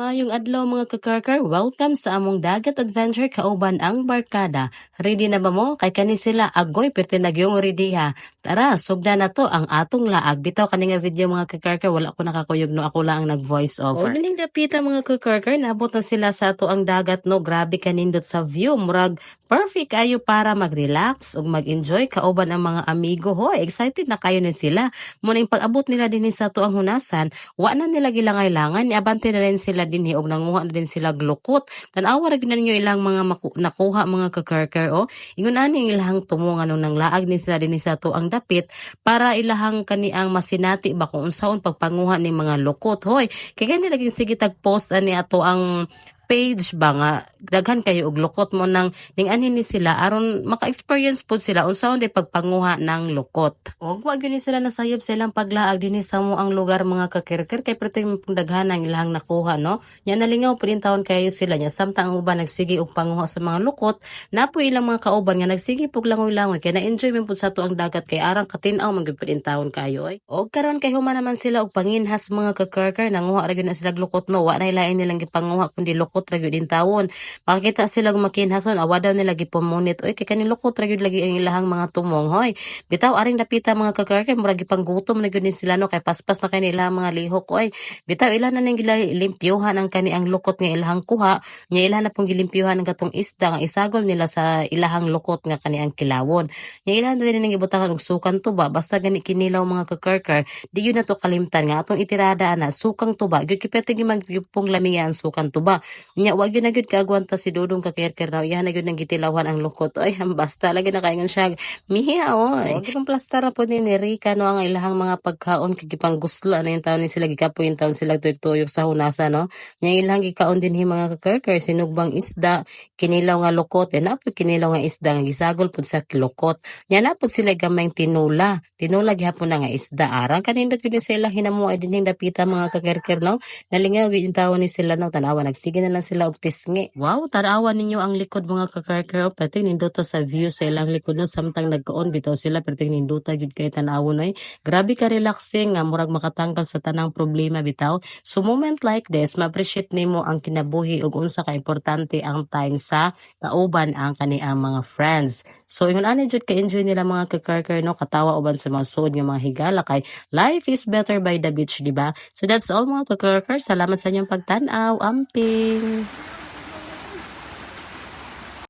Maayong adlaw mga kakarkar, welcome sa among dagat adventure kauban ang barkada. Ready na ba mo? Kay kani sila agoy perti nagyong ready ha. Tara, sugda na to ang atong laag. Bitaw kani nga video mga kakarkar, wala ko nakakuyog no ako lang ang nag voice over. O galing dapita mga kakarkar, nabot na sila sa ato ang dagat no. Grabe kanindot sa view, murag perfect kayo para mag-relax ug mag-enjoy kauban ang mga amigo. Hoy, excited na kayo na sila. Muna yung pag-abot nila din sa ato ang hunasan, wa na nila gilangay-langan, niabante na rin sila din og nanguha na din sila glukot. Tanawa ra gid ninyo ilang mga maku- nakuha mga kakarkar o. Ingon ani ang ilahang tumo nga nung nanglaag ni sila din sa ato ang dapit para ilahang kani ang masinati ba kung unsaon pagpanguha ni mga lukot. Hoy, kay kani lagi sige tag post ani ato ang page ba nga daghan kayo og lukot mo nang ning anhin ni sila aron maka-experience pud sila unsaon di pagpanguha ng lukot. Og wa gyud ni sila nasayop sa ilang paglaag dinhi sa mo ang lugar mga kakirkir kay preteng pong daghan ang ilang nakuha no. Nya nalingaw pud taon kayo sila nya samtang ang uban nagsige og panguha sa mga lukot napo ilang mga kauban nga nagsige pug langoy-langoy kay na-enjoy man pud sa to ang dagat kay arang katinaw man gyud taon kayo ay. Og karon kay human naman sila og panginhas mga kakirkir nanguha ra gyud na sila lukot no wa na ilain nilang gipanguha kundi lukot ra gyud in taon. Makakita sila makinhason. Awa daw nila gipumunit. Oy kay kani lukot ra gyud lagi ang ilahang mga tumong. Hoy. Bitaw aring dapita mga kakirkir murag gipanggutom na gyud sila no? Kay paspas na kay nila mga lihok. Oy. Bitaw ilan na ning gilimpyuhan ang kani ang lukot nga ilahang kuha? Nya ilan na pong gilimpyuhan ang katong isda nga isagol nila sa ilahang lukot nga kani ang kilawon. Nya ilan na din ning gibutangan og sukan tuba? Basta gani kinilaw mga kakirkir di na to kalimtan. Nga atong itirada ana sukang tuba. Gyud kipete gi magpong lamian sukan tuba. Nya wag yun na gyud kaagwanta si Dudong kakirkir na yan na gyud nang gitilawan ang lukot oy basta. Lagi na kaingon siya. Mihiya oy wag gyud plastar po ni Rica no? Ang ilahang mga pagkaon kay gipang guslo ano yung taon ni sila. Gikapoy yung taon sila tuyok-tuyok sa hunasa no? Nya ilang gikaon din hi mga kakirkir sinugbang isda kinilaw nga lukot eh napod kinilaw nga isda nga gisagol pud sa lukot nya napod sila gamayng tinula. Tinula gihapon na nga isda. Arang kanindot gyud ni sila hinamuay din yung dapita mga kakirkir no? Nalingawi yung taon ni sila no? Tanawa nagsige na lang sila og tisngi. Wow tanawa ninyo ang likod mga kakirkir o pati ninduta sa view sa ilang likod no? Samtang nagkaon bitaw sila pati ninduta gyud kay tanawon oy. Grabe ka relaxing nga murag makatanggal sa tanang problema bitaw. So moment like this ma-appreciate nimo ang kinabuhi ug unsa ka importante ang time sa kauban ang kaniang mga friends. So ingon ani jud ka enjoy nila mga kakirkir no? Katawa uban sa mga suod nga mga higala kay life is better by the beach di ba? So that's all mga kakirkir salamat sa inyong pagtan-aw. Amping